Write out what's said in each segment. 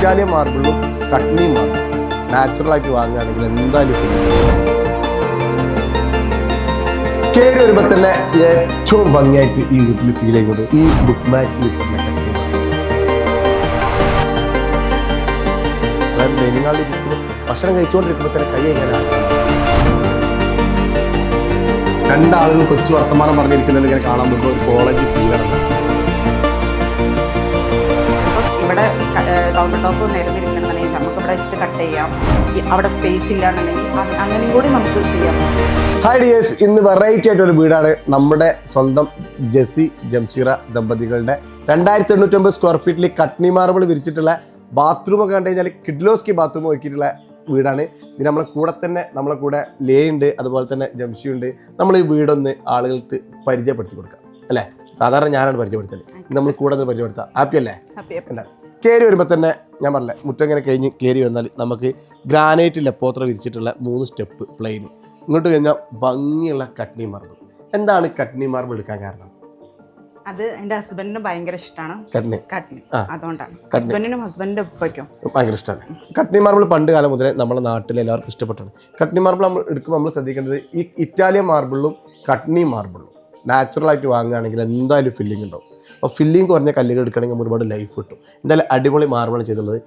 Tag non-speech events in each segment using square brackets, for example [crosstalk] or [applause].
Italian മാർബിളും കട്നി മാർബിളും natural ആയിട്ട് വാങ്ങുകയാണെങ്കിൽ എന്തായാലും ഫീൽ. കയറി വരുമ്പോൾ തന്നെ ഏറ്റവും ഭംഗിയായിട്ട് ഈ വീട്ടിൽ ഫീൽ ചെയ്യുന്നത് ഈ ബുക്ക് മാച്ച് ഡൈനിങ്ങാളിൽ ഇരിക്കുമ്പോൾ ഭക്ഷണം കഴിച്ചുകൊണ്ടിരിക്കുമ്പോൾ തന്നെ കൈ എങ്ങനെ രണ്ടാളുകൾ കൊച്ചു വർത്തമാനം പറഞ്ഞിരിക്കുന്നത് ഇങ്ങനെ കാണാൻ പറ്റുമ്പോൾ കോളേജ് കോളേജ് ഫീലാണ് കൗണ്ടർ ടോപ്പ് നിരന്നിരിക്കണമെന്നുണ്ടെങ്കിൽ നമുക്ക് ഇവിടെ വെച്ചിട്ട് കട്ട് ചെയ്യാം. അവിടെ സ്പേസ് ഇല്ല എന്നുണ്ടെങ്കിൽ അങ്ങനെയും കൂടി നമുക്ക് ചെയ്യാം. ഹായ് ഡിയേഴ്സ് ഇന്ന് വെറൈറ്റി ആയിട്ടൊരു വീടാണ്. നമ്മുടെ സ്വന്തം ജെസി ജംഷീറ ദമ്പതികളുടെ രണ്ടായിരത്തി എണ്ണൂറ്റമ്പത് സ്ക്വയർ ഫീറ്റിൽ കട്നി മാർബിൾ വിരിച്ചിട്ടുള്ള ബാത്റൂം ഒക്കെ കണ്ടു കഴിഞ്ഞാൽ കിഡ്ലോസ്കി ബാത്റൂം നോക്കിയിട്ടുള്ള വീടാണ്. പിന്നെ നമ്മളെ കൂടെ തന്നെ നമ്മളെ കൂടെ ലേ ഉണ്ട് അതുപോലെ തന്നെ ജംഷി ഉണ്ട്. നമ്മൾ ഈ വീടൊന്ന് ആളുകൾക്ക് പരിചയപ്പെടുത്തി കൊടുക്കാം. അല്ലേ? സാധാരണ ഞാനാണ് പരിചയപ്പെടുത്തൽ. നമ്മൾ കൂടെ ഒന്ന് പരിചയപ്പെടുത്താം. ഹാപ്പി അല്ലേ? എന്താ? കയറി വരുമ്പോൾ തന്നെ ഞാൻ പറഞ്ഞില്ല മുറ്റം ഇങ്ങനെ കഴിഞ്ഞ് കയറി വന്നാൽ നമുക്ക് ഗ്രാനൈറ്റ് ലെപ്പോത്ര വിരിച്ചിട്ടുള്ള മൂന്ന് സ്റ്റെപ്പ് പ്ലെയിൻ. ഇങ്ങോട്ട് കഴിഞ്ഞാൽ ഭംഗിയുള്ള കട്നി മാർബിൾ. എന്താണ് കട്നി മാർബിൾ എടുക്കാൻ കാരണം? അത് എന്റെ ഹസ്ബൻഡിന് ഭയങ്കര ഇഷ്ടമാണ്. കട്നി. കട്നി. അതുകൊണ്ടാണ്. ഹസ്ബൻഡിനും ഹസ്ബൻഡിന്റെ ഉപ്പയ്ക്കും ഭയങ്കര ഇഷ്ടമാണ്. കട്നി മാർബിൾ പണ്ട് കാലം മുതലേ നമ്മുടെ നാട്ടിൽ എല്ലാവർക്കും ഇഷ്ടപ്പെട്ടാണ്. കട്നി മാർബിൾ നമ്മൾ എടുക്കുമ്പോൾ നമ്മൾ ശ്രദ്ധിക്കേണ്ടത് ഈ ഇറ്റാലിയൻ മാർബിളും കട്നി മാർബിളും. നാച്ചുറൽ ആയിട്ട് വാങ്ങുകയാണെങ്കിൽ എന്തായാലും ഫില്ലിംഗ് ഉണ്ടാവും. അപ്പോൾ ഫില്ലിംഗ് കുറഞ്ഞ കല്ലുകൾ എടുക്കണമെങ്കിൽ നമുക്ക് ഒരുപാട് ലൈഫ് കിട്ടും. എന്തായാലും അടിപൊളി മാർബിൾ ചെയ്തിട്ടുള്ളത്.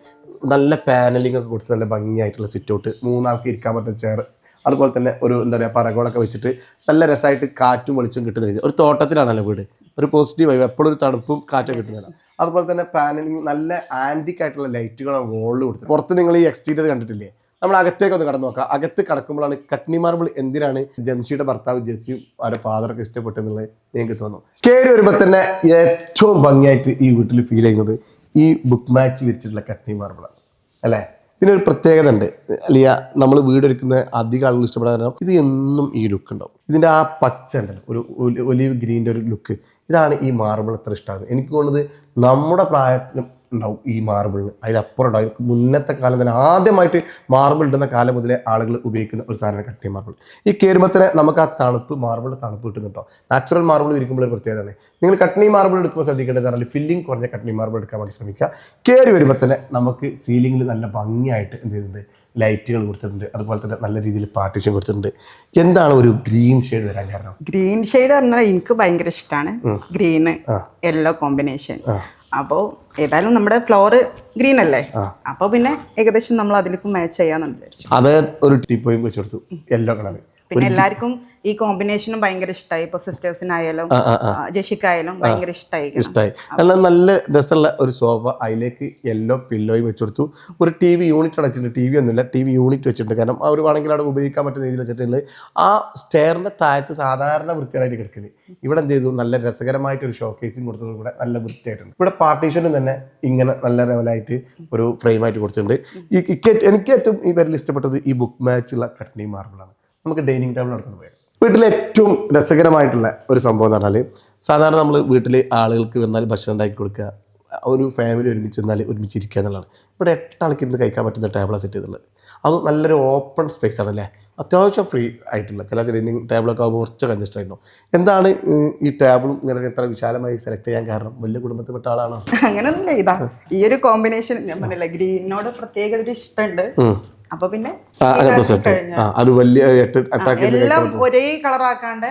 നല്ല പാനലിംഗ് ഒക്കെ കൊടുത്ത് നല്ല ഭംഗിയായിട്ടുള്ള സിറ്റ് ഔട്ട് മൂന്നാൾക്ക് ഇരിക്കാൻ പറ്റുന്ന ചെയർ അതുപോലെ തന്നെ ഒരു എന്താ പറയുക പറകോളൊക്കെ വെച്ചിട്ട് നല്ല രസമായിട്ട് കാറ്റും വെളിച്ചും കിട്ടുന്ന രീതി ഒരു തോട്ടത്തിലാണല്ലോ വീട്. ഒരു പോസിറ്റീവ് വൈബ് എപ്പോഴും ഒരു തണുപ്പും കാറ്റും കിട്ടുന്നതാണ്. അതുപോലെ തന്നെ പാനലിംഗ് നല്ല ആന്റിക് ആയിട്ടുള്ള ലൈറ്റുകളാണ് വോളിൽ കൊടുത്തത് പുറത്ത് നിങ്ങൾ ഈ എക്സ്റ്റീരിയർ കണ്ടിട്ടില്ലേ? നമ്മൾ അകത്തേക്ക് ഒന്ന് കടന്നു നോക്കാം. അകത്ത് കടക്കുമ്പോഴാണ് കട്നി മാർബിൾ എന്തിനാണ് ജംഷിയുടെ ഭർത്താവ് ജെസ്സിയും അവരുടെ ഫാദറൊക്കെ ഇഷ്ടപ്പെട്ടെന്നുള്ളത് എനിക്ക് തോന്നുന്നു കയറി വരുമ്പോൾ തന്നെ ഏറ്റവും ഭംഗിയായിട്ട് ഈ വീട്ടിൽ ഫീൽ ചെയ്യുന്നത് ഈ ബുക്ക് മാച്ച് വിരിച്ചിട്ടുള്ള കട്നി മാർബിളാണ്. അല്ലേ? ഇതിനൊരു പ്രത്യേകത ഉണ്ട്. അല്ലിയ നമ്മൾ വീടൊരുക്കുന്ന അധികം ആളുകൾ ഇഷ്ടപ്പെടാൻ ഇത് എന്നും ഈ ലുക്ക് ഉണ്ടാവും. ഇതിന്റെ ആ പച്ച ഉണ്ടല്ലോ ഒരു ഒലി- ഒലിവ് ഗ്രീന്റെ ഒരു ലുക്ക് ഇതാണ് ഈ മാർബിൾ അത്ര ഇഷ്ടമാകുന്നത്. എനിക്ക് തോന്നുന്നത് നമ്മുടെ പ്രായത്തിലും ഉണ്ടാവും ഈ മാർബിളിന് അതിലപ്പുറം ഉണ്ടാവും. മുന്നത്തെ കാലം തന്നെ ആദ്യമായിട്ട് മാർബിൾ ഇടുന്ന കാലം മുതലേ ആളുകൾ ഉപയോഗിക്കുന്ന ഒരു സാധനമാണ് കട്ടി മാർബിൾ ഈ കയറുമ്പത്തിന് നമുക്ക് ആ തണുപ്പ് മാർബിൾ തണുപ്പ് കിട്ടുന്നുണ്ടോ നാച്ചുറൽ മാർബിൾ ഇരിക്കുമ്പോൾ ഒരു പ്രത്യേകതയാണ്. നിങ്ങൾ കട്ടണി മാർബിൾ എടുക്കുമ്പോൾ ശ്രദ്ധിക്കേണ്ടത് പറഞ്ഞാൽ ഫില്ലിംഗ് കുറഞ്ഞ കട്ടണി മാർബിൾ എടുക്കാൻ വേണ്ടി ശ്രമിക്കുക. കയറി വരുമ്പോൾ തന്നെ നമുക്ക് സീലിംഗിൽ നല്ല ഭംഗിയായിട്ട് എന്ത് ചെയ്തിട്ടുണ്ട് ലൈറ്റുകൾ കൊടുത്തിട്ടുണ്ട്. അതുപോലെ തന്നെ നല്ല രീതിയിൽ പാർട്ടീഷൻ കൊടുത്തിട്ടുണ്ട്. എന്താണ് ഒരു ഗ്രീൻ ഷെയ്ഡ് വരാൻ കാരണം? ഗ്രീൻ ഷെയ്ഡ് പറഞ്ഞാൽ എനിക്ക് ഭയങ്കര ഇഷ്ടമാണ് ഗ്രീന്. യെല്ലോ കോമ്പിനേഷൻ അപ്പോൾ ഏതായാലും നമ്മുടെ ഫ്ലോർ ഗ്രീൻ അല്ലേ? അപ്പോൾ പിന്നെ ഏകദേശം നമ്മൾ അതിലേക്ക് മാച്ച് ചെയ്യാന്നുണ്ട് അത് ഒരു ടീ വെച്ചു വെച്ച് കൊടുത്തു. യെല്ലോ കളർ പിന്നെ എല്ലാവർക്കും ഈ കോമ്പിനേഷനും ഭയങ്കര ഇഷ്ടമായി ഇപ്പൊ സിസ്റ്റേഴ്സിനായാലും ജഷിക്കായാലും ഭയങ്കര ഇഷ്ടമായി ഇഷ്ടമായി നല്ല നല്ല രസമുള്ള ഒരു സോഫ അതിലേക്ക് യെല്ലോ പില്ലോയും വെച്ചെടുത്തു. കൊടുത്തു ഒരു ടി വി യൂണിറ്റ് അടച്ചിട്ടുണ്ട്. ടി വി ഒന്നുമില്ല. ടി വി യൂണിറ്റ് വെച്ചിട്ടുണ്ട്. കാരണം അവർ വേണമെങ്കിൽ അവിടെ ഉപയോഗിക്കാൻ പറ്റുന്ന രീതിയിൽ വെച്ചിട്ടുണ്ട്. ആ സ്റ്റെയറിന്റെ താഴത്ത് സാധാരണ വൃത്തിയായിട്ട് കിടക്കുന്നത് ഇവിടെ എന്ത് ചെയ്തു? നല്ല രസകരമായിട്ട് ഒരു ഷോക്കേസിങ് കൊടുത്തതും കൂടെ നല്ല വൃത്തിയായിട്ടുണ്ട്. ഇവിടെ പാർട്ടീഷനും തന്നെ ഇങ്ങനെ നല്ല ലെവലായിട്ട് ഒരു ഫ്രെയിമായിട്ട് കൊടുത്തിട്ടുണ്ട്. ഈ എനിക്ക് ഏറ്റവും ഈ പേരിൽ ഇഷ്ടപ്പെട്ടത് ഈ ബുക്ക് മാച്ചുള്ള കട്ടണി മാർബിളാണ് നമുക്ക് ഡൈനിങ് ടേബിൾ നടക്കുന്നു പോയാൽ വീട്ടിലെ ഏറ്റവും രസകരമായിട്ടുള്ള ഒരു സംഭവം എന്ന് പറഞ്ഞാൽ സാധാരണ നമ്മൾ വീട്ടിൽ ആളുകൾക്ക് വന്നാൽ ഭക്ഷണം ഉണ്ടാക്കി കൊടുക്കുക ഒരു ഫാമിലി ഒരുമിച്ച് വന്നാൽ ഒരുമിച്ച് ഇരിക്കുക എന്നുള്ളതാണ്. ഇവിടെ എട്ടാൾക്ക് ഇന്ന് കഴിക്കാൻ പറ്റുന്ന ടേബിളാണ് സെറ്റ് ചെയ്തിട്ടുള്ളത്. അത് നല്ലൊരു ഓപ്പൺ സ്പേസ് ആണല്ലേ അത്യാവശ്യം ഫ്രീ ആയിട്ടുള്ള ചില ഡൈനിങ് ടേബിളൊക്കെ ആകുമ്പോൾ കുറച്ച് കഞ്ചസ്റ്റ് ആയിരുന്നു എന്താണ് ഈ ടേബിളും ഇങ്ങനെ ഇത്ര വിശാലമായി സെലക്ട് ചെയ്യാൻ കാരണം? വലിയ കുടുംബത്തിൽപ്പെട്ട ആളാണോ? അങ്ങനെയൊന്നുമില്ല ഇതാ ഈ ഒരു കോമ്പിനേഷൻ ഞാൻ പറഞ്ഞില്ല ഗ്രീനോട് പ്രത്യേക ഒരു ഇഷ്ടമുണ്ട്. അപ്പൊ പിന്നെ ഒരു വലിയ എല്ലാം ഒരേ കളർ ആക്കാണ്ട്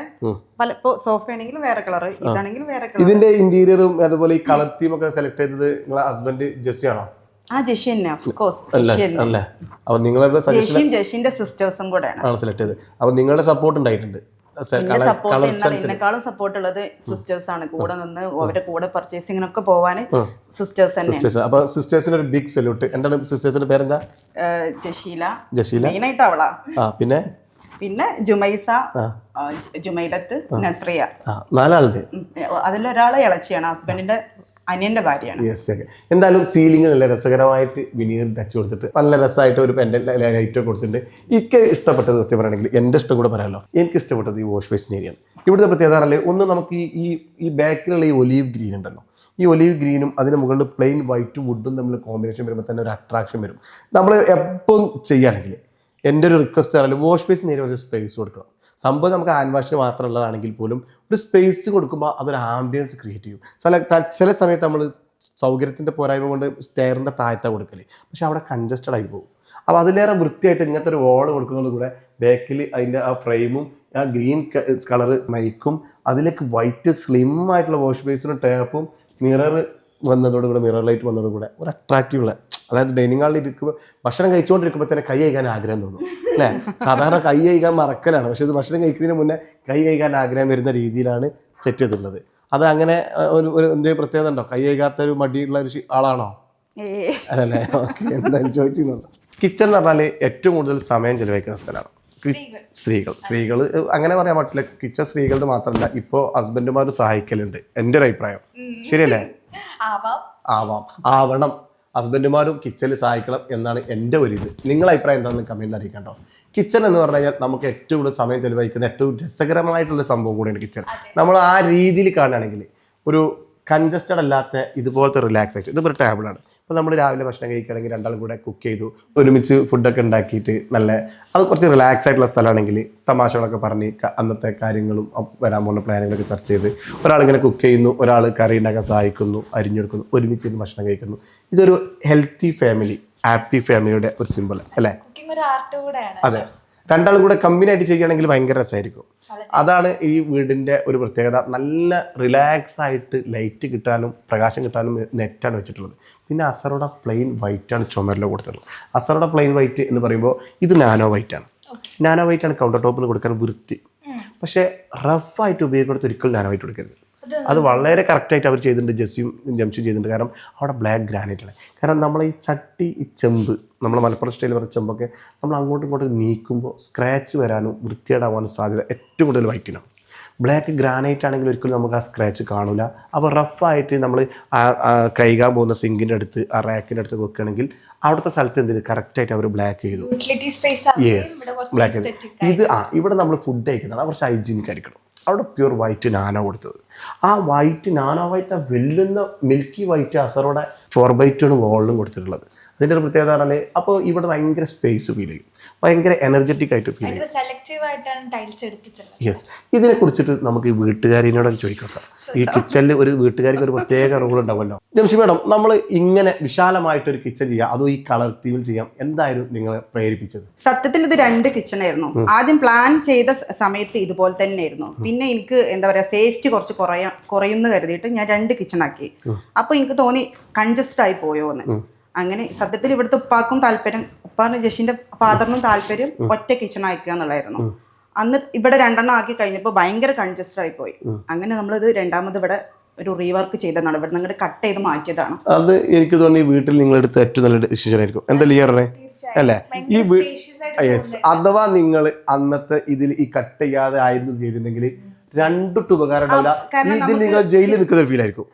പല ഇപ്പൊ സോഫ ആണെങ്കിൽ വേറെ കളർ ഇതാണെങ്കിൽ വേറെ കളർ ഇതിന്റെ ഇന്റീരിയറും അതുപോലെ ഈ കളർ തീം ഒക്കെ സെലക്ട് ചെയ്തത് നിങ്ങളെ ഹസ്ബൻഡ് ജെസ്സി ആണോ? ആ ജഷി തന്നെ ഓഫ് കോഴ്സ് അല്ലേ അപ്പൊ നിങ്ങളുടെ സിസ്റ്റേഴ്സും കൂടെയാണ്. ആണ് സെലക്ട് ചെയ്തത്. അപ്പൊ നിങ്ങളുടെ സപ്പോർട്ട് ഉണ്ടായിട്ടുണ്ട്. പിന്നെ സപ്പോർട്ട് ഉള്ളത് സിസ്റ്റേഴ്സ് ആണ്. കൂടെ നിന്ന് അവരുടെ കൂടെ പർച്ചേസിങ്ങിനൊക്കെ പോവാൻ സിസ്റ്റേഴ്സ് സിസ്റ്റേഴ്സ് അപ്പൊ സിസ്റ്റേഴ്സിന് ഒരു ബിഗ് സല്യൂട്ട് എന്താണ് സിസ്റ്റേഴ്സിന്റെ പേരെന്താ? ജഷീല. ജഷീല. മെയിനായിട്ട് അവളാ. പിന്നെ? പിന്നെ ജുമൈസ ജുമൈലത്ത് നസ്രിയ. നാലാളുണ്ട്. അതിലൊരാൾ ഇളച്ചിയാണ്. ഹസ്ബൻഡിന്റെ അനിയന്റെ ഭാര്യയാണ്. യെസ് എന്തായാലും സീലിംഗ് നല്ല രസകരമായിട്ട് വിനീർ ടച്ച് കൊടുത്തിട്ട് നല്ല രസമായിട്ട് ഒരു പെൻഡൻ ലൈറ്റ് കൊടുത്തിട്ടുണ്ട്. എനിക്ക് ഇഷ്ടപ്പെട്ടത് സത്യം പറയുകയാണെങ്കിൽ എന്റെ ഇഷ്ടം കൂടെ പറയാമല്ലോ എനിക്ക് ഇഷ്ടപ്പെട്ടത് ഈ വാഷ് ബേസിൻ ഏരിയയാണ് ഇവിടുത്തെ പ്രത്യേകത അല്ലേ ഒന്ന് നമുക്ക് ഈ ഈ ബാക്കിലുള്ള ഈ ഒലീവ് ഗ്രീൻ ഉണ്ടല്ലോ. ഈ ഒലീവ് ഗ്രീനും അതിന് മുകളിൽ പ്ലെയിൻ വൈറ്റും വുഡും തമ്മിൽ കോമ്പിനേഷൻ വരുമ്പോൾ തന്നെ ഒരു അട്രാക്ഷൻ വരും. നമ്മൾ എപ്പം ചെയ്യുകയാണെങ്കിൽ എന്റെ ഒരു റിക്വസ്റ്റ് ആണ് വാഷ് ബേസിന് നേരെ ഒരു സ്പേസ് കൊടുക്കണം. സംഭവം നമുക്ക് ഹാൻഡ് വാഷിന് മാത്രമുള്ളതാണെങ്കിൽ പോലും ഒരു സ്പേസ് കൊടുക്കുമ്പോൾ അതൊരു ആംബിയൻസ് ക്രിയേറ്റ് ചെയ്യും. ചില ചില സമയത്ത് നമ്മൾ സൗകര്യത്തിന്റെ പോരായ്മ കൊണ്ട് സ്റ്റെയറിന്റെ താഴത്തെ കൊടുക്കൽ. പക്ഷേ അവിടെ കൺജസ്റ്റഡ് ആയി പോകും. അപ്പോൾ അതിലേറെ വൃത്തിയായിട്ട് ഇങ്ങനത്തെ ഒരു വോൾ കൊടുക്കുന്നത് കൂടെ ബാക്കിൽ അതിന്റെ ആ ഫ്രെയിമും ആ ഗ്രീൻ കളർ മൈക്കും അതിലേക്ക് വൈറ്റ് സ്ലിം ആയിട്ടുള്ള വാഷ് ബേസിനും ടേപ്പും മിറർ വന്നതോടുകൂടെ മിറർ ലൈറ്റ് വന്നതോടുകൂടെ ഒരു അട്രാക്റ്റീവ് ഉള്ള അതായത് ഡൈനിങ് ഹാളിൽ ഇരിക്കുമ്പോൾ ഭക്ഷണം കഴിച്ചുകൊണ്ടിരിക്കുമ്പോൾ തന്നെ കൈ കഴിക്കാൻ ആഗ്രഹം തോന്നും അല്ലേ? സാധാരണ കൈ കഴിക്കാൻ മറക്കലാണ്. പക്ഷേ ഇത് ഭക്ഷണം കഴിക്കുന്നതിന് മുന്നേ കൈ കഴിക്കാൻ ആഗ്രഹം വരുന്ന രീതിയിലാണ് സെറ്റ് ചെയ്തിട്ടുള്ളത്. അത് അങ്ങനെ ഒരു ഒരു എന്തെങ്കിലും പ്രത്യേകത ഉണ്ടോ? കൈ കഴിക്കാത്ത ഒരു മടിയുള്ള ഒരു ആളാണോ? അല്ലല്ലേ? ഓക്കെ എന്തായാലും ചോദിച്ചിരുന്നുണ്ടോ കിച്ചൺ എന്ന് പറഞ്ഞാൽ ഏറ്റവും കൂടുതൽ സമയം ചെലവഴിക്കുന്ന സ്ഥലമാണ്. സ്ത്രീകൾ. സ്ത്രീകൾ. അങ്ങനെ പറയാൻ പറ്റില്ല. കിച്ചൺ സ്ത്രീകളുടെ മാത്രമല്ല ഇപ്പോൾ ഹസ്ബൻഡുമാർ സഹായിക്കലുണ്ട്. എന്റെ ഒരു അഭിപ്രായം. ശരിയല്ലേ? ആവാം. ആവണം. ഹസ്ബൻഡുമാരും കിച്ചണിൽ സഹായിക്കണം എന്നാണ് എന്റെ ഒരു ഇത്. നിങ്ങളുടെ അഭിപ്രായം എന്താണെന്ന് കമന്റിൽ കേട്ടോ. കിച്ചൺ എന്ന് പറഞ്ഞു കഴിഞ്ഞാൽ നമുക്ക് ഏറ്റവും കൂടുതൽ സമയം ചെലവഴിക്കുന്ന ഏറ്റവും രസകരമായിട്ടുള്ള സംഭവം കൂടിയാണ് കിച്ചൺ നമ്മൾ ആ രീതിയിൽ കാണുകയാണെങ്കിൽ ഒരു കൺജസ്റ്റഡ് അല്ലാത്ത ഇതുപോലത്തെ റിലാക്സേഷൻ ഇതിപ്പോൾ ഒരു ടേബിളാണ് ഇപ്പോൾ നമ്മൾ രാവിലെ ഭക്ഷണം കഴിക്കുകയാണെങ്കിൽ രണ്ടാളും കൂടെ കുക്ക് ചെയ്തു ഒരുമിച്ച് ഫുഡൊക്കെ ഉണ്ടാക്കിയിട്ട് നല്ല അത് കുറച്ച് റിലാക്സ് ആയിട്ടുള്ള സ്ഥലമാണെങ്കിൽ തമാശകളൊക്കെ പറഞ്ഞ് അന്നത്തെ കാര്യങ്ങളും വരാൻ പോകുന്ന പ്ലാനുകളൊക്കെ ചർച്ച ചെയ്ത് ഒരാളിങ്ങനെ കുക്ക് ചെയ്യുന്നു ഒരാൾ കറി ഉണ്ടാക്കാൻ സഹായിക്കുന്നു അരിഞ്ഞെടുക്കുന്നു ഒരുമിച്ച് ഇരുന്ന് ഭക്ഷണം കഴിക്കുന്നു. ഇതൊരു ഹെൽത്തി ഫാമിലി ഹാപ്പി ഫാമിലിയുടെ ഒരു സിമ്പിൾ അല്ലേ? അതെ. രണ്ടാളും കൂടെ കമ്പനി ആയിട്ട് ചെയ്യുകയാണെങ്കിൽ ഭയങ്കര രസമായിരിക്കും. അതാണ് ഈ വീടിന്റെ ഒരു പ്രത്യേകത. നല്ല റിലാക്സ് ആയിട്ട് ലൈറ്റ് കിട്ടാനും പ്രകാശം കിട്ടാനും നെറ്റാണ് വെച്ചിട്ടുള്ളത്. പിന്നെ അസറോട പ്ലെയിൻ വൈറ്റ് ആണ് ചുമരിൽ കൊടുത്തിട്ടുള്ളത്. അസറോട പ്ലെയിൻ വൈറ്റ് എന്ന് പറയുമ്പോൾ ഇത് നാനോ വൈറ്റ് ആണ്. നാനോ വൈറ്റ് ആണ് കൗണ്ടർ ടോപ്പിന് കൊടുക്കാൻ വൃത്തി. പക്ഷേ റഫായിട്ട് ഉപയോഗിക്കുന്നത് ഒരിക്കലും നാനോ വൈറ്റ് കൊടുക്കരുത്. അത് വളരെ കറക്റ്റായിട്ട് അവർ ചെയ്തിട്ടുണ്ട് ജെസ്സിയും ജംഷും ചെയ്തിട്ടുണ്ട്. കാരണം അവിടെ ബ്ലാക്ക് ഗ്രാനൈറ്റ് ആണ് കാരണം നമ്മൾ ഈ ചട്ടി ഈ ചെമ്പ് നമ്മൾ മലപ്പുറം സ്റ്റൈലിൽ പറഞ്ഞ ചെമ്പൊക്കെ നമ്മൾ അങ്ങോട്ടും ഇങ്ങോട്ടും നീക്കുമ്പോൾ സ്ക്രാച്ച് വരാനും വൃത്തിയേടാവാനും സാധ്യത ഏറ്റവും കൂടുതൽ വൈറ്റിനാണ്. ബ്ലാക്ക് ഗ്രാനൈറ്റ് ആണെങ്കിൽ ഒരിക്കലും നമുക്ക് ആ സ്ക്രാച്ച് കാണില്ല അപ്പോൾ റഫായിട്ട് നമ്മൾ കൈകാൻ പോകുന്ന സിങ്കിന്റെ അടുത്ത് ആ റാക്കിന്റെ അടുത്ത് വെക്കുകയാണെങ്കിൽ അവിടുത്തെ സ്ഥലത്ത് എന്തിന് കറക്റ്റായിട്ട് അവർ ബ്ലാക്ക് ചെയ്തു. യെസ് ബ്ലാക്ക് ചെയ്തു. ഇത് ആ ഇവിടെ നമ്മൾ ഫുഡ് കഴിക്കുന്നതാണ്. കുറച്ച് ഹൈജീനിക് ആയിരിക്കണം. അവിടെ പ്യൂർ വൈറ്റ് നാനോ കൊടുത്തത്. ആ വൈറ്റ് നാനോ വൈറ്റ് ആ വെല്ലുന്ന മിൽക്കി വൈറ്റ് അസറോടെ ഫോർ ബൈ വോളിലും കൊടുത്തിട്ടുള്ളത്. അതിന്റെ ഒരു പ്രത്യേകത പറഞ്ഞാൽ അപ്പോൾ ഇവിടെ ഭയങ്കര സ്പേസ് ഫീൽ ചെയ്യും. ഭയങ്കര എനർജറ്റിക് ആയിട്ട് ഫീൽ ചെയ്യും. യെസ് ഇതിനെ കുറിച്ചിട്ട് നമുക്ക് ഈ വീട്ടുകാരിനോട് ചോദിക്കാം. ഈ കിച്ചണിൽ ഒരു വീട്ടുകാർക്ക് ഒരു പ്രത്യേക റോൾ ഉണ്ടാവുമല്ലോ. ജംഷി മേഡം നമ്മൾ ഇങ്ങനെ വിശാലമായിട്ടൊരു കിച്ചൺ ചെയ്യാം. അതോ ഈ കളർ തീമിൽ ചെയ്യാം. എന്തായിരുന്നു നിങ്ങളെ പ്രേരിപ്പിച്ചത്? സത്യത്തിൽ ഇത് രണ്ട് കിച്ചൺ ആയിരുന്നു. ആദ്യം പ്ലാൻ ചെയ്ത സമയത്ത് ഇതുപോലെ തന്നെ ആയിരുന്നു പിന്നെ എനിക്ക് എന്താ പറയാ സേഫ്റ്റി കുറച്ച് കുറയ കുറയുമെന്ന് കരുതിയിട്ട് ഞാൻ രണ്ട് കിച്ചൺ ആക്കി. അപ്പൊ എനിക്ക് തോന്നി കൺജസ്റ്റ് ആയി പോയോ എന്ന് അങ്ങനെ സത്യത്തിൽ ഇവിടുത്തെ ഉപ്പാക്കും താല്പര്യം ഉപ്പാനും ജഷിന്റെ ഫാദറിനും താല്പര്യം ഒറ്റ കിച്ചൺ അയക്കുക എന്നുള്ളായിരുന്നു അന്ന് ഇവിടെ രണ്ടെണ്ണം ആക്കി കഴിഞ്ഞപ്പോൾ ഭയങ്കര കൺജസ്റ്റഡ് ആയി പോയി. അങ്ങനെ നമ്മളിത് രണ്ടാമത് ഇവിടെ ഒരു റീവർക്ക് ചെയ്തതാണ്. ഇവിടെ നിന്ന് കട്ട് ചെയ്ത് മാറ്റിയതാണ്. അത് എനിക്ക് തോന്നി വീട്ടിൽ നിങ്ങൾ എടുത്ത ഏറ്റവും നല്ല ഡിസിഷൻ ആയിരിക്കും. എന്താ ലിയറിനെ അല്ലേ? ഈ യെസ് അഥവാ നിങ്ങൾ അന്നത്തെ ഇതിൽ ഈ കട്ട് ചെയ്യാതെ ആയിരുന്നു ചെയ്തിട്ടുണ്ടെങ്കിൽ രണ്ടിട്ട് ഉപകാരം ഉണ്ടാവില്ല ഇതിൽ നിങ്ങൾ ജയിലിൽ നിൽക്കുന്ന ഫീൽ ആയിരിക്കും.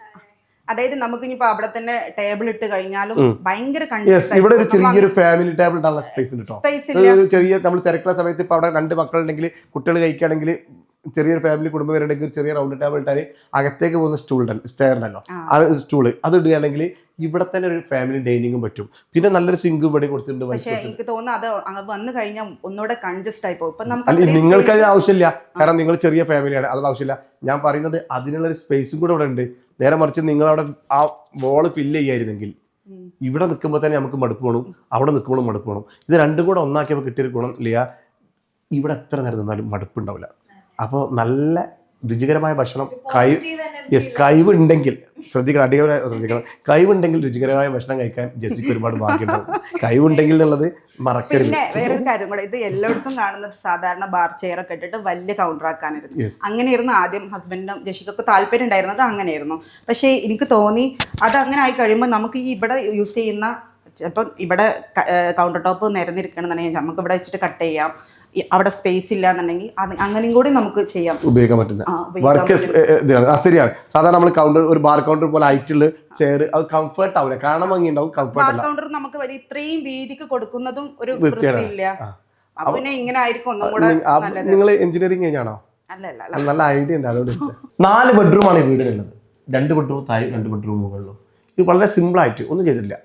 അതായത് നമുക്ക് ഇനിയിപ്പോ അവിടെ തന്നെ ടേബിൾ ഇട്ട് കഴിഞ്ഞാലും ഭയങ്കര ഇവിടെ ഒരു ചെറിയൊരു ഫാമിലി ടേബിൾ ഇടാനുള്ള സ്പേസ് ഒരു ചെറിയ നമ്മൾ തിരക്കുള്ള സമയത്ത് ഇപ്പൊ അവിടെ രണ്ട് മക്കളുണ്ടെങ്കിൽ കുട്ടികൾ കഴിക്കുകയാണെങ്കിൽ ചെറിയൊരു ഫാമിലി കുടുംബം ഒരു ചെറിയ റൗണ്ട് ടേബിൾ ഇട്ടാൽ അകത്തേക്ക് പോകുന്ന സ്റ്റൂൾ സ്റ്റെയർ ഉണ്ടല്ലോ. ആ. സ്റ്റൂൾ അത് ഇടുകയാണെങ്കിൽ ഇവിടെ തന്നെ ഒരു ഫാമിലി ഡൈനിങ്ങും പറ്റും. പിന്നെ നല്ലൊരു സിങ്ക് ഇവിടെ കൊടുത്തിട്ടുണ്ട് പക്ഷേ എനിക്ക് തോന്നുന്നു അത് വന്നു കഴിഞ്ഞാൽ ഒന്നുകൂടെ കൺജസ്റ്റ് ആയി പോകും. നിങ്ങൾക്ക് അതിന് ആവശ്യമില്ല. കാരണം നിങ്ങൾ ചെറിയ ഫാമിലിയാണ് അതിന് ആവശ്യമില്ല. ഞാൻ പറയുന്നത് അതിനുള്ള ഒരു സ്പേസും കൂടെ ഇവിടെ ഉണ്ട്. നേരെ മറിച്ച് നിങ്ങൾ അവിടെ ആ വോൾ ഫില്ല് ചെയ്യായിരുന്നെങ്കിൽ ഇവിടെ നിൽക്കുമ്പോൾ തന്നെ നമുക്ക് മടുപ്പ് വേണം അവിടെ നിൽക്കുമ്പോൾ മടുപ്പ് വേണം ഇത് രണ്ടും കൂടെ ഒന്നാക്കിയപ്പോൾ കിട്ടിയൊരു ഗുണം ഇല്ല ഇവിടെ എത്ര നേരം നിന്നാലും മടുപ്പുണ്ടാവില്ല. അപ്പോൾ നല്ല രുചികരമായ ഭക്ഷണം കൈ യെസ് കഴിവുണ്ടെങ്കിൽ ശ്രദ്ധിക്കണം അടിയോടെ ശ്രദ്ധിക്കണം. കഴിവുണ്ടെങ്കിൽ രുചികരമായ ഭക്ഷണം കഴിക്കാൻ ജെസ്സിക്ക് ഒരുപാട് ഭാഗ്യമുണ്ടാവും. കഴിവുണ്ടെങ്കിൽ എന്നുള്ളത് മറക്കരുത്. പിന്നെ വേറൊരു കാര്യം കൂടെ ഇത് എല്ലായിടത്തും കാണുന്ന സാധാരണ ബാർ ചെയർ ഒക്കെ ഇട്ടിട്ട് വലിയ കൗണ്ടർ ആക്കാനായിരുന്നു. അങ്ങനെ അങ്ങനെയായിരുന്നു ആദ്യം ഹസ്ബൻഡിനും ജഷിക്കൊക്കെ താല്പര്യം ഉണ്ടായിരുന്നത് അങ്ങനെയായിരുന്നു. പക്ഷേ എനിക്ക് തോന്നി അത് അങ്ങനെ ആയി കഴിയുമ്പോൾ നമുക്ക് ഈ ഇവിടെ യൂസ് ചെയ്യുന്ന ചിലപ്പം ഇവിടെ കൗണ്ടർ ടോപ്പ് നിരന്നിരിക്കണം എന്നുണ്ടെങ്കിൽ നമുക്ക് ഇവിടെ വെച്ചിട്ട് കട്ട് ചെയ്യാം. അവിടെ സ്പേസ് ഇല്ല എന്നുണ്ടെങ്കിൽ അങ്ങനെയും കൂടി നമുക്ക് ചെയ്യാം. ഉപയോഗിക്കാൻ പറ്റുന്ന. വർക്ക് ശരിയാണ്. സാധാരണ നമ്മൾ കൗണ്ടർ ഒരു ബാർ കൗണ്ടർ പോലെ ആയിട്ടുള്ള ചെയർ അത് കംഫർട്ട് ആവില്ല കാണാൻ ഭംഗി ഉണ്ടാവും കംഫർട്ട് ബാർ കൗണ്ടർ നമുക്ക് വലിയ ഇത്രയും വീതിക്ക് കൊടുക്കുന്നതും ഒരു. വൃത്തിയില്ല. പിന്നെ ഇങ്ങനെ ആയിരിക്കും ഒന്നും കൂടെ നല്ലത്. നിങ്ങൾ എഞ്ചിനീയറിംഗ് കഴിഞ്ഞാണോ? നല്ല ഐഡിയ ഉണ്ട് അതുകൊണ്ട് നാല് ബെഡ്റൂമാണ് ഈ വീടിനുള്ളത്. രണ്ട് ബെഡ്റൂം താഴെ രണ്ട് ബെഡ്റൂം മുകളിലും. ഇത് വളരെ സിമ്പിൾ ആയിട്ട് ഒന്നും ചെയ്തിട്ടില്ല.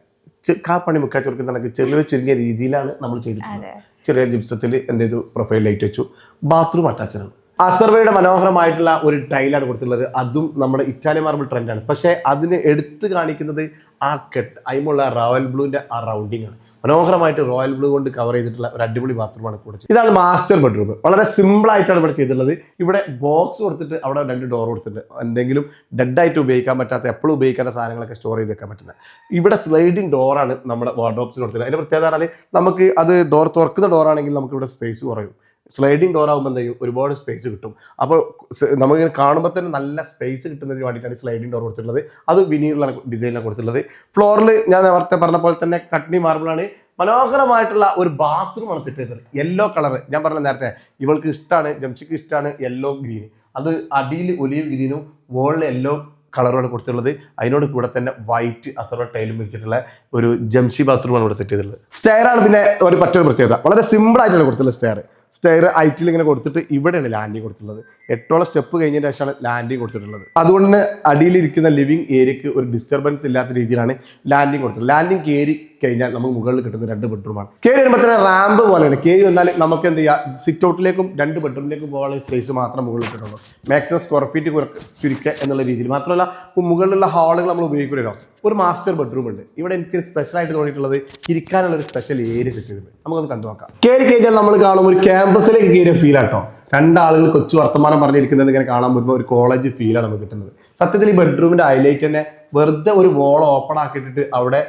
ചെ- മുക്കാച്ചവർക്ക് കണക്ക് ചെറിയ ചുരുങ്ങിയ രീതിയിലാണ് നമ്മൾ ചെയ്തിട്ടുള്ളത്. ചെറിയ ജിപ്സത്തിൽ എന്റെ ഇത് പ്രൊഫൈൽ ലൈറ്റ് വെച്ചു. ബാത്റൂം അറ്റാച്ചഡ് ആണ്. അസർവയുടെ മനോഹരമായിട്ടുള്ള ഒരു ടൈലാണ് കൊടുത്തിട്ടുള്ളത്. അതും നമ്മുടെ ഇറ്റാലിയൻ മാർബിൾ ട്രെൻഡാണ് പക്ഷേ അതിന് എടുത്തു കാണിക്കുന്നത് ആ കെട്ട് അതിമുള്ള റോയൽ ബ്ലൂവിന്റെ ആ റൗണ്ടിങ് ആണ്. മനോഹരമായിട്ട് റോയൽ ബ്ലൂ കൊണ്ട് കവർ ചെയ്തിട്ടുള്ള ഒരു അടിപൊളി ബാത്റൂമാണ് കൂടെ ഇതാണ് മാസ്റ്റർ ബെഡ്റൂം വളരെ സിമ്പിൾ ആയിട്ടാണ് ഇവിടെ ചെയ്തിട്ടുള്ളത്. ഇവിടെ ബോക്സ് കൊടുത്തിട്ട് അവിടെ രണ്ട് ഡോർ കൊടുത്തിട്ടുണ്ട്. എന്തെങ്കിലും ഡെഡായിട്ട് ഉപയോഗിക്കാൻ പറ്റാത്ത എപ്പോഴും ഉപയോഗിക്കാത്ത സാധനങ്ങളൊക്കെ സ്റ്റോർ ചെയ്ത് വെക്കാൻ പറ്റുന്നത്. ഇവിടെ സ്ലൈഡിംഗ് ഡോറാണ് നമ്മുടെ വാർഡ്രോബ്സിന് കൊടുത്തിട്ടുള്ളത്. അതിന്റെ പ്രത്യേകത നമുക്ക് അത് ഡോർ തുറക്കുന്ന ഡോർ ആണെങ്കിൽ നമുക്ക് ഇവിടെ സ്പേസ് കുറയും. സ്ലൈഡിംഗ് ഡോർ ആകുമ്പോൾ എന്ത് ചെയ്യും ഒരുപാട് സ്പേസ് കിട്ടും. അപ്പോൾ നമുക്ക് കാണുമ്പോൾ തന്നെ നല്ല സ്പേസ് കിട്ടുന്നതിന് വേണ്ടിയിട്ടാണ് സ്ലൈഡിംഗ് ഡോർ കൊടുത്തിട്ടുള്ളത്. അത് വിനീറിലാണ് ഡിസൈനിലാണ് കൊടുത്തിട്ടുള്ളത്. ഫ്ലോറിൽ ഞാൻ നേരത്തെ പറഞ്ഞ പോലെ തന്നെ കട്നി മാർബിളാണ് മനോഹരമായിട്ടുള്ള ഒരു ബാത്റൂമാണ് സെറ്റ് ചെയ്തത്. യെല്ലോ കളർ ഞാൻ പറഞ്ഞ നേരത്തെ ഇവൾക്ക് ഇഷ്ടമാണ് ജംഷിക്ക് ഇഷ്ടമാണ് യെല്ലോ ഗ്രീൻ അത് അടിയിൽ ഒലിവ് ഗ്രീനും വോളിൽ യെല്ലോ കളറുമാണ് കൊടുത്തിട്ടുള്ളത്. അതിനോട് കൂടെ തന്നെ വൈറ്റ് അസറ ടൈലും വെച്ചിട്ടുള്ള ഒരു ജംഷി ബാത്റൂമാണ് ഇവിടെ സെറ്റ് ചെയ്തിട്ടുള്ളത്. സ്റ്റെയർ ആണ് പിന്നെ ഒരു മറ്റൊരു പ്രത്യേകത. വളരെ സിമ്പിൾ ആയിട്ടാണ് കൊടുത്തിട്ടുള്ളത് സ്റ്റെയർ സ്റ്റെയർ ഐറ്റിൽ ഇങ്ങനെ കൊടുത്തിട്ട് ഇവിടെയാണ് ലാൻഡിങ് കൊടുത്തിട്ടുള്ളത്. എട്ടോളം സ്റ്റെപ്പ് കഴിഞ്ഞതിന് ശേഷമാണ് ലാൻഡിങ് കൊടുത്തിട്ടുള്ളത്. അതുകൊണ്ട് തന്നെ അടിയിലിരിക്കുന്ന ലിവിങ് ഏരിയക്ക് ഒരു ഡിസ്റ്റർബൻസ് ഇല്ലാത്ത രീതിയിലാണ് ലാൻഡിങ് കൊടുത്തത് ലാൻഡിങ് കയറി കഴിഞ്ഞാൽ നമുക്ക് മുകളിൽ കിട്ടുന്ന രണ്ട് ബെഡ്റൂമാണ് കയറി വരുമ്പോൾ തന്നെ റാമ്പ് പോലെയാണ്. കയറി വന്നാൽ നമുക്ക് എന്ത് ചെയ്യാം? സിറ്റ് ഔട്ടിലേക്കും രണ്ട് ബെഡ്റൂമിലേക്കും പോകാനുള്ള സ്പേസ് മാത്രം മുകളിൽ കിട്ടുള്ളൂ. മാക്സിമം സ്ക്വയർ ഫീറ്റ് ചുരുക്കുക എന്നുള്ള രീതിയിൽ മാത്രമല്ല മുകളിലുള്ള ഹാളുകൾ നമ്മൾ ഉപയോഗിക്കില്ലല്ലോ ഒരു മാസ്റ്റർ ബെഡ്റൂം ഉണ്ട്. ഇവിടെ എനിക്ക് സ്പെഷ്യൽ ആയിട്ട് തോന്നിയിട്ടുള്ളത് ഇരിക്കാനുള്ള ഒരു സ്പെഷ്യൽ ഏരിയ സെറ്റ് ചെയ്തിട്ടുണ്ട്. നമുക്കത് കണ്ടു നോക്കാം. കയറി കഴിഞ്ഞാൽ നമ്മൾ കാണും ഒരു ക്യാമ്പസിലേക്ക് കയറിയ ഫീൽ ആട്ടോ. രണ്ടാളുകൾ കൊച്ചു വർത്തമാനം പറഞ്ഞിരിക്കുന്നത് ഇങ്ങനെ കാണാൻ പറ്റുമ്പോൾ ഒരു കോളേജ് ഫീലാണ് നമുക്ക് കിട്ടുന്നത്. സത്യത്തിൽ ഈ ബെഡ്റൂമിന്റെ ഹൈലൈറ്റ് തന്നെ വെറുതെ ഒരു വോൾ ഓപ്പൺ ആക്കിയിട്ടിട്ട് അവിടെ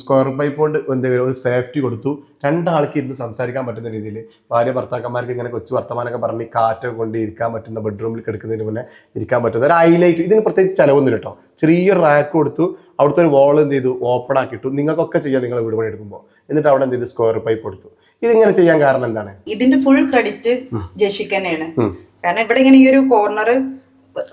സ്ക്വയർ പൈപ്പ് കൊണ്ട് എന്തെങ്കിലും ഒരു സേഫ്റ്റി കൊടുത്തു. രണ്ടാൾക്ക് ഇരുന്ന് സംസാരിക്കാൻ പറ്റുന്ന രീതിയിൽ ഭാര്യ ഭർത്താക്കന്മാർക്ക് ഇങ്ങനെ കൊച്ചു വർത്തമാനമൊക്കെ പറഞ്ഞ് കാറ്റൊക്കെ കൊണ്ട് ഇരിക്കാൻ പറ്റുന്ന ബെഡ്റൂമിൽ കിടക്കുന്നതിന് മുന്നേ ഇരിക്കാൻ പറ്റുന്ന ഒരു ഹൈലൈറ്റ് ഇതിന് പ്രത്യേകിച്ച് ചിലവൊന്നും കേട്ടോ ചെറിയൊരു റാക്ക് കൊടുത്തു. അവിടുത്തെ ഒരു വാൾ എന്ത് ചെയ്തു? ഓപ്പൺ ആക്കിയിട്ടു നിങ്ങൾക്കൊക്കെ ചെയ്യാം നിങ്ങൾ വീട് പണി എടുക്കുമ്പോൾ എന്നിട്ട് അവിടെ എന്ത് ചെയ്തു? സ്ക്വയർ പൈപ്പ് കൊടുത്തു. ഇതിങ്ങനെ ചെയ്യാൻ കാരണം എന്താണ്? ഇതിന്റെ ഫുൾ ക്രെഡിറ്റ് ജഷിക്കനെയാണ് കാരണം ഇവിടെ ഇങ്ങനെ ഈ ഒരു കോർണർ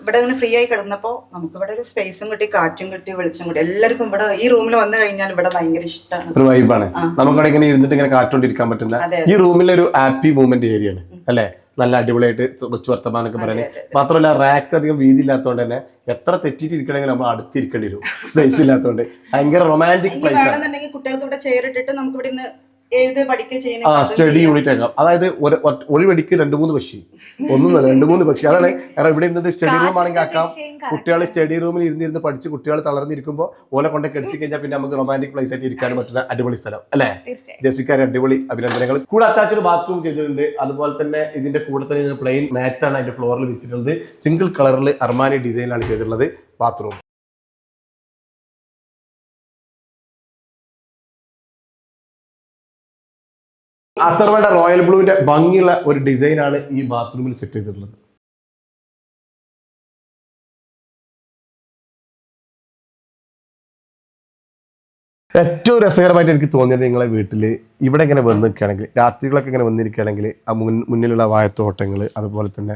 ഇവിടെ ഇങ്ങനെ ഫ്രീ ആയി കിടന്നപ്പോ നമുക്ക് ഇവിടെ ഒരു സ്പേസും കിട്ടി കാറ്റും കിട്ടി വെളിച്ചം കിട്ടി. എല്ലാവർക്കും ഇവിടെ ഈ റൂമിൽ വന്നു കഴിഞ്ഞാൽ ഇവിടെ ഭയങ്കര ഇഷ്ടമാണ് ഒരു വൈബാണ് നമുക്കവിടെ ഇങ്ങനെ ഇരുന്നിട്ട് ഇങ്ങനെ കാറ്റോണ്ടിരിക്കാൻ പറ്റുന്ന ഈ റൂമിലെ ഒരു ഹാപ്പി മൂവ്മെന്റ് ഏരിയ ആണ് അല്ലേ? നല്ല അടിപൊളിയായിട്ട് കൊച്ചു വർത്തമാനൊക്കെ പറയുന്നത് മാത്രമല്ല റാക്ക് അധികം വീതി ഇല്ലാത്തതുകൊണ്ട് തന്നെ എത്ര തെറ്റിട്ട് ഇരിക്കണമെങ്കിൽ നമ്മൾ അടുത്തിരിക്കേണ്ടി വരും. സ്പേസ് ഇല്ലാത്തതുകൊണ്ട് ഭയങ്കര റൊമാന്റിക് പ്ലേസ് ആണ്. കുട്ടികൾക്ക് ഇവിടെ ചെയർ ഇട്ടിട്ട് നമുക്ക് ഇവിടെ ആ സ്റ്റഡി യൂണിറ്റ് അംഗം അതായത് ഒരു വെടിക്ക് രണ്ട് മൂന്ന് പക്ഷി. ഒന്നും രണ്ട് മൂന്ന് പക്ഷി. അതാണ് കാരണം ഇവിടെ ഇരുന്നത് സ്റ്റഡി റൂം ആണെങ്കിൽ ആക്കാം. കുട്ടികൾ സ്റ്റഡി റൂമിൽ ഇരുന്നിരുന്ന് പഠിച്ച് കുട്ടികൾ തളർന്നിരിക്കുമ്പോൾ ഓല കൊണ്ടൊക്കെ എടുത്തു കഴിഞ്ഞാൽ പിന്നെ നമുക്ക് റൊമാന്റിക് പ്ലേസ് ആയിട്ട് ഇരിക്കാനും പറ്റുന്ന അടിപൊളി സ്ഥലം അല്ലേ? ജസിക്കാർ അടിപൊളി അഭിനന്ദനങ്ങൾ. കൂടെ അറ്റാച്ച്ഡ് ബാത്റൂം ചെയ്തിട്ടുണ്ട്. അതുപോലെ തന്നെ ഇതിന്റെ കൂടെ തന്നെ പ്ലെയിൻ മാറ്റാണ് അതിന്റെ ഫ്ലോറിൽ വെച്ചിട്ടുള്ളത്. സിംഗിൾ കളറിൽ അർമാനി ഡിസൈനാണ് ചെയ്തിട്ടുള്ളത് ബാത്റൂം അസർവയുടെ റോയൽ ബ്ലൂവിന്റെ ഭംഗിയുള്ള ഒരു ഡിസൈനാണ് ഈ ബാത്റൂമിൽ സെറ്റ് ചെയ്തിട്ടുള്ളത്. ഏറ്റവും രസകരമായിട്ട് എനിക്ക് തോന്നിയത് നിങ്ങളെ വീട്ടിൽ ഇവിടെ ഇങ്ങനെ വന്ന് നിൽക്കുകയാണെങ്കിൽ രാത്രികളൊക്കെ ഇങ്ങനെ വന്നിരിക്കുകയാണെങ്കിൽ ആ മുൻ മുന്നിലുള്ള വായത്തോട്ടങ്ങൾ അതുപോലെ തന്നെ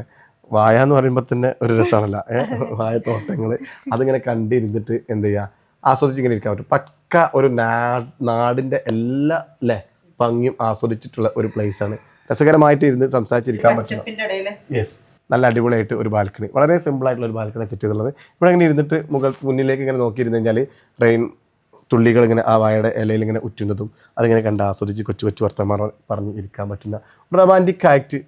വായ എന്ന് പറയുമ്പോൾ തന്നെ ഒരു രസമാണല്ല. വായത്തോട്ടങ്ങൾ അതിങ്ങനെ കണ്ടിരുന്നിട്ട് എന്ത് ചെയ്യുക? ആസ്വദിച്ച് ഇങ്ങനെ ഇരിക്കാൻ പറ്റും. പക്ക ഒരു നാടിന്റെ എല്ലാ അല്ലേ? ഭംഗിയും ആസ്വദിച്ചിട്ടുള്ള ഒരു പ്ലേസ് ആണ്. രസകരമായിട്ട് ഇരുന്ന് സംസാരിച്ചിരിക്കാൻ പറ്റും യെസ് നല്ല അടിപൊളിയായിട്ട് ഒരു ബാൽക്കണി വളരെ സിമ്പിൾ ആയിട്ടുള്ള ഒരു ബാൽക്കണി സെറ്റ് ചെയ്തിട്ടുള്ളത്. ഇവിടെ ഇങ്ങനെ ഇരുന്നിട്ട് മുകൾ മുന്നിലേക്ക് ഇങ്ങനെ നോക്കിയിരുന്നു കഴിഞ്ഞാൽ റെയിൻ തുള്ളികൾ ഇങ്ങനെ ആ വായയുടെ ഇലയിൽ ഇങ്ങനെ ഉറ്റുന്നതും അതിങ്ങനെ കണ്ട് ആസ്വദിച്ച് കൊച്ചു കൊച്ചു വർത്തമാനം പറഞ്ഞ് ഇരിക്കാൻ പറ്റുന്ന റൊമാന്റിക് ആയിട്ട്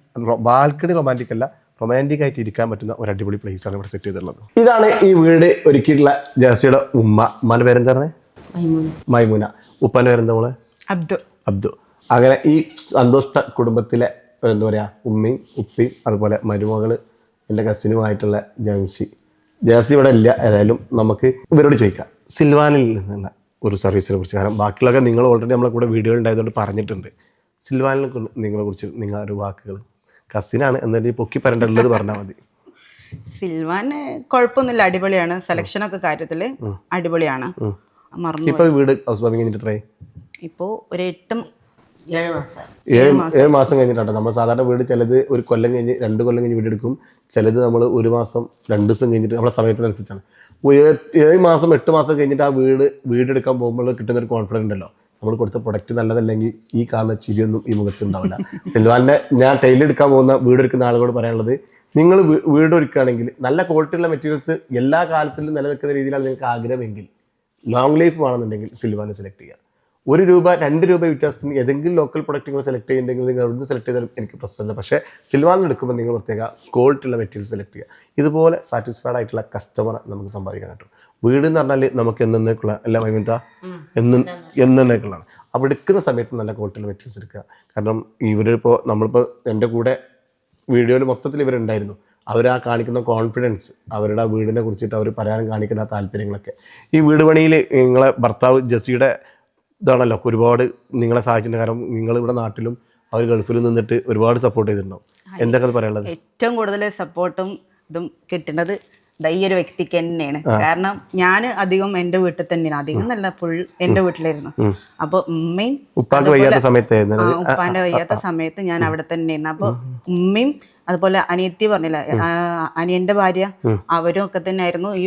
ബാൽക്കണി റൊമാന്റിക് അല്ല റൊമാന്റിക് ആയിട്ട് ഇരിക്കാൻ പറ്റുന്ന ഒരു അടിപൊളി പ്ലേസ് ആണ് ഇവിടെ സെറ്റ് ചെയ്തിട്ടുള്ളത്. ഇതാണ് ഈ വീട് ഒരുക്കിയിട്ടുള്ള ജേഴ്സിയുടെ ഉമ്മ. ഉമ്മാന്റെ പേരെന്താ പറഞ്ഞത് മൈമുന. ഉപ്പാന്റെ പേരെന്താ മോളെ? അബ്ദു അബ്ദു. അങ്ങനെ ഈ സന്തോഷ കുടുംബത്തിലെ എന്താ പറയുക ഉമ്മയും ഉപ്പയും അതുപോലെ മരുമകൾ എന്റെ കസിനുമായിട്ടുള്ള ജംസി ജേഴ്സി ഇവിടെ ഇല്ല. ഏതായാലും നമുക്ക് ഇവരോട് ചോദിക്കാം. സിൽവാനിൽ നിന്നുള്ള ഒരു സർവീസിനെ കുറിച്ച്. കാരണം ബാക്കിയുള്ളതൊക്കെ നിങ്ങൾ ഓൾറെഡി നമ്മളെ കൂടെ വീഡിയോ ഉണ്ടായതുകൊണ്ട് പറഞ്ഞിട്ടുണ്ട്. സിൽവാനിൽ നിങ്ങളെ കുറിച്ച് നിങ്ങളുടെ ഒരു വാക്കുകൾ. കസിനാണ് എന്നിട്ട് പൊക്കി പറയേണ്ടത് പറഞ്ഞാൽ മതി. സിൽവാൻ കുഴപ്പമൊന്നുമില്ല. അടിപൊളിയാണ്. സെലക്ഷനൊക്കെ കാര്യത്തിൽ അടിപൊളിയാണ്. ഇപ്പൊ വീട് ഹൗസ് വാമിങ് എത്രയായി? ഇപ്പോ ഒരു എട്ടും ഏഴ് മാസം. ഏഴ് ഏഴ് മാസം. കഴിഞ്ഞിട്ടാണ് നമ്മൾ സാധാരണ വീട് ചിലത് ഒരു കൊല്ലം കഴിഞ്ഞ് രണ്ട് കൊല്ലം കഴിഞ്ഞ് വീട് എടുക്കും ചിലത് നമ്മൾ ഒരു മാസം രണ്ട് ദിവസം കഴിഞ്ഞിട്ട് നമ്മളെ സമയത്തിനനുസരിച്ചാണ്. ഏഴ് മാസം എട്ട് മാസം കഴിഞ്ഞിട്ട് ആ വീട് വീടെടുക്കാൻ പോകുമ്പോൾ കിട്ടുന്ന ഒരു കോൺഫിഡൻസ് ഉണ്ടല്ലോ. നമ്മൾ കൊടുത്ത പ്രൊഡക്റ്റ് നല്ലതല്ലെങ്കിൽ ഈ കാണുന്ന ചിരിയൊന്നും ഈ മുഖത്ത് ഉണ്ടാവില്ല. [laughs] സിൽവാന്റെ ഞാൻ ടൈൽ എടുക്കാൻ പോകുന്ന വീടെടുക്കുന്ന ആളുകളോട് പറയാനുള്ളത് നിങ്ങൾ വീട് ഒരുക്കുകയാണെങ്കിൽ നല്ല ക്വാളിറ്റി ഉള്ള മെറ്റീരിയൽസ് എല്ലാ കാലത്തിലും നിലനിൽക്കുന്ന രീതിയിലാണ് നിങ്ങൾക്ക് ആഗ്രഹമെങ്കിൽ ലോങ് ലൈഫ് വേണമെന്നുണ്ടെങ്കിൽ സിൽവാനെ സെലക്ട് ചെയ്യുക. ഒരു രൂപ രണ്ട് രൂപ വ്യത്യാസത്തിന് ഏതെങ്കിലും ലോക്കൽ പ്രൊഡക്റ്റ് നിങ്ങൾ സെലക്ട് ചെയ്യുന്നുണ്ടെങ്കിൽ നിങ്ങൾ അവിടുന്ന് സെലക്ട് ചെയ്താലും എനിക്ക് പ്രശ്നമില്ല. പക്ഷേ സിൽവാന്ന് എടുക്കുമ്പോൾ നിങ്ങൾ പ്രത്യേക ക്വാളിറ്റി ഉള്ള മെറ്റീരിയൽ സെലക്ട് ചെയ്യുക. ഇതുപോലെ സാറ്റിസ്ഫൈഡ് ആയിട്ടുള്ള കസ്റ്റമറെ നമുക്ക് സമ്പാദിക്കാൻ പറ്റും. വീട് എന്ന് പറഞ്ഞാൽ നമുക്ക് എന്നേക്കുള്ള അല്ല മൈമിന്ത? എന്നും എന്നേക്കുള്ളതാണ് അപ്പോൾ എടുക്കുന്ന സമയത്ത് നല്ല ക്വാളിറ്റിയുള്ള മെറ്റീരിയൽസ് എടുക്കുക. കാരണം ഇവരിപ്പോൾ നമ്മളിപ്പോൾ എന്റെ കൂടെ വീഡിയോയിൽ മൊത്തത്തിൽ ഇവരുണ്ടായിരുന്നു. അവർ ആ കാണിക്കുന്ന കോൺഫിഡൻസ് അവരുടെ വീടിനെ കുറിച്ചിട്ട് അവർ പറയാൻ കാണിക്കുന്ന താല്പര്യങ്ങളൊക്കെ. ഈ വീട് പണിയിൽ നിങ്ങളെ ഭർത്താവ് ജെസ്സിയുടെ ഇതാണല്ലോ. ഒരുപാട് നിങ്ങളെ സഹായിച്ചിട്ടുണ്ട് കാരണം നിങ്ങൾ ഇവിടെ നാട്ടിലും അവർ ഗൾഫിലും നിന്നിട്ട് ഒരുപാട് സപ്പോർട്ട് ചെയ്തിട്ടുണ്ടാവും. എന്തൊക്കെ പറയാനുള്ളത്? ഏറ്റവും കൂടുതൽ സപ്പോർട്ടും ഇതും കിട്ടുന്നത് ദയ്യൊരു ഈ ഒരു വ്യക്തിക്ക് തന്നെയാണ്. കാരണം ഞാൻ അധികം എന്റെ വീട്ടിൽ തന്നെയാണ്. അധികം നല്ല ഫുൾ എന്റെ വീട്ടിലായിരുന്നു. അപ്പൊ ഉമ്മയും ഉപ്പാന്റെ വയ്യാത്ത സമയത്ത് ഞാൻ അവിടെ തന്നെയായിരുന്നു അപ്പൊ ഉമ്മയും അതുപോലെ അനിയത്തി പറഞ്ഞില്ല അനിയന്റെ ഭാര്യ അവരും ഒക്കെ തന്നെയായിരുന്നു. ഈ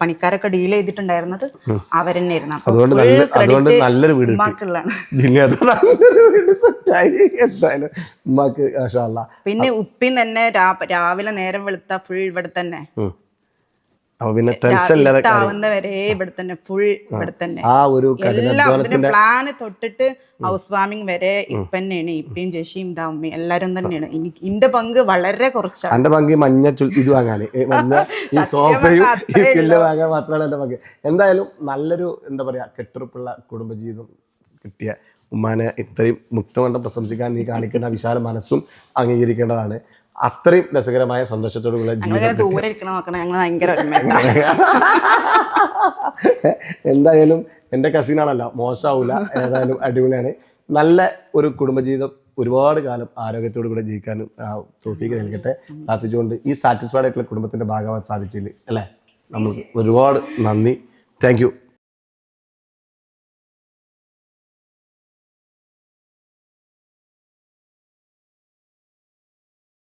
പണിക്കാരൊക്കെ ഡീൽ ചെയ്തിട്ടുണ്ടായിരുന്നത് അവരെന്നെയായിരുന്നു അതുകൊണ്ട് അതുകൊണ്ട് നല്ലൊരു വീട് എന്തായാലും ഉമ്മാക്ക് പിന്നെ ഉപ്പിൻ തന്നെ രാവിലെ നേരം വെളുത്ത ഫുൾ ഇവിടെ തന്നെ അപ്പൊ പിന്നെ ടെൻഷൻ ഇല്ലാതെ വരെ ഇവിടെ തന്നെ ഫുൾ ഇവിടെ തന്നെ. ആ ഒരു കഠിനാധ്വാനത്തിന്റെ പ്ലാന് തൊട്ടിട്ട് ഹൗസ് വാമിംഗ് വരെ ഇപ്പന്നെയാണ് ഇപ്പയും ചേച്ചിയും ദാമ്മയും എല്ലാരും തന്നെയാണ്. എനിക്ക് എന്റെ പങ്ക് വളരെ കുറച്ചാണ് എന്റെ പങ്ക് മഞ്ഞ ഇത് വാങ്ങാന്. മഞ്ഞ ഈ [laughs] സോഫയും ഈ പില്ല് വാങ്ങാൻ മാത്രമാണ് എന്റെ പങ്ക്. എന്തായാലും നല്ലൊരു എന്താ പറയാ കെട്ടുറപ്പുള്ള കുടുംബജീവിതം കിട്ടിയ ഉമ്മാനെ ഇത്രയും മുക്തമണ്ഡം പ്രശംസിക്കാൻ നീ കാണിക്കുന്ന വിശാല മനസ്സും അംഗീകരിക്കേണ്ടതാണ്. അത്രയും രസകരമായ സന്തോഷത്തോടുള്ള. എന്തായാലും എന്റെ കസിനാണല്ലോ മോശമാവില്ല ഏതായാലും അടിപൊളിയാണ്. നല്ല ഒരു കുടുംബജീവിതം ഒരുപാട് കാലം ആരോഗ്യത്തോടു കൂടെ ജീവിക്കാനും തോഫീക്ക് നൽകട്ടെ. പ്രാർത്ഥിച്ചുകൊണ്ട് ഈ സാറ്റിസ്ഫൈഡ് ആയിട്ടുള്ള കുടുംബത്തിന്റെ ഭാഗമാകാൻ സാധിച്ചില്ല അല്ലേ? നമ്മൾ ഒരുപാട് നന്ദി. Thank you